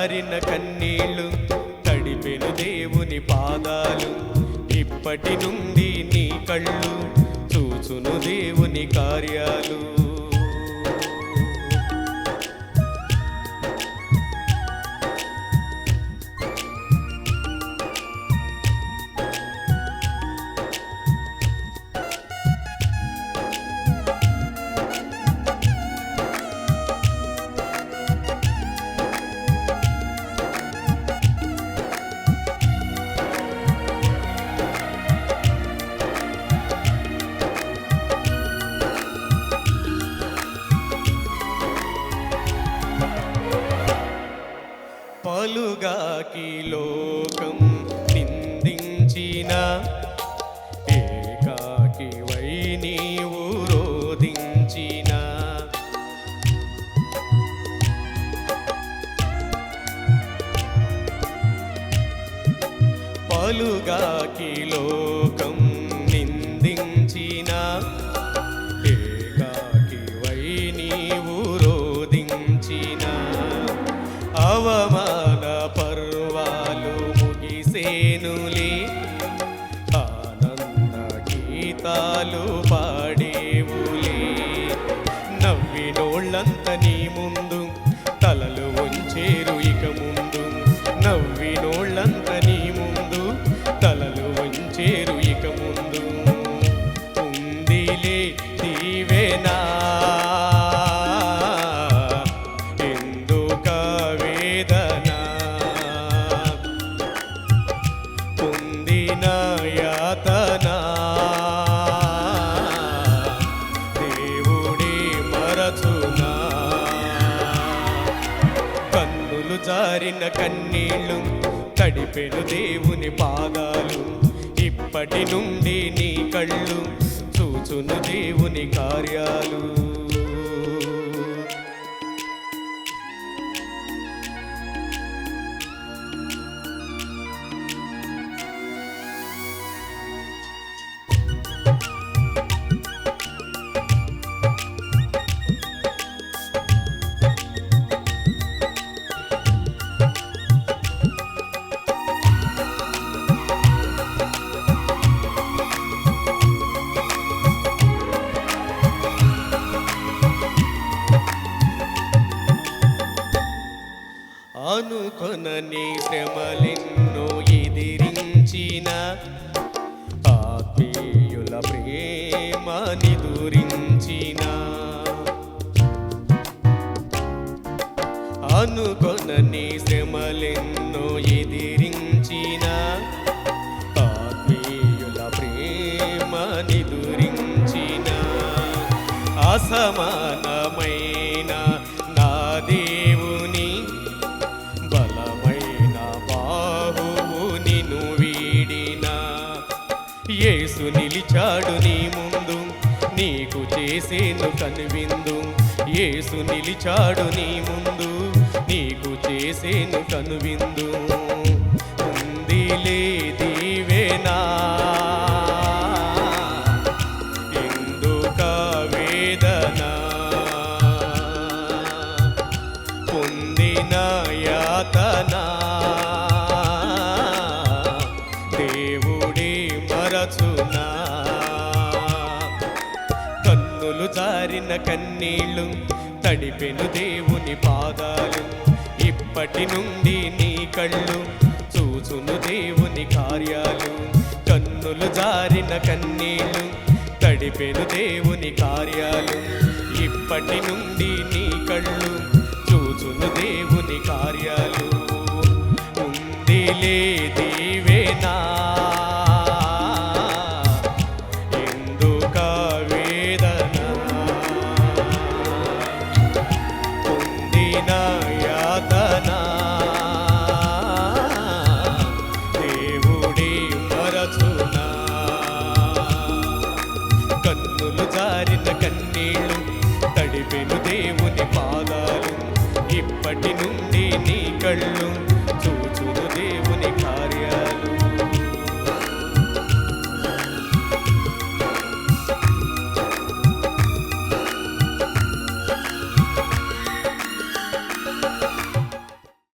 కన్నులు జారిన కన్నీళ్ళు తడిపెను దేవుని పాదాలు. ఇప్పటి నుండి నీ కళ్ళు చూచును దేవుని కార్యాలు. పలుగాకి లోకం నిందించిన ఏకాకి వై నీవు రోధించిన. పలుగాకి లోకం జారిన కన్నీళ్ళు తడిపెను దేవుని పాదాలు ఇప్పటి నుండి నీ కళ్ళు చూచును దేవుని కార్యాలు. మనని శ్రమలెన్నో ఎదిరించిన ఆత్మీయుల ప్రేమ నిదురించిన. అనుకొనని శ్రమలెన్నో ఎదిరించిన ఆత్మీయుల ప్రేమ నిదురించిన. అసమా చేసేను కనువిందు. యేసు నిలిచాడు నీ ముందు. నీకు చేసేను కనువిందు. ఉందిలే దీవెనా ఎందుక వేదన? పొందిన యాతనా? దే కన్నులు జారిన కన్నీళ్ళు తడిపెను దేవుని పాదాలు. ఇప్పటి నుండి నీ కళ్ళు చూచును దేవుని కార్యాలు. కన్నులు జారిన కన్నీళ్ళు తడిపెను దేవుని కార్యాలు. ఇప్పటి నుండి నీ కళ్ళు చూసును చూచును దేవుని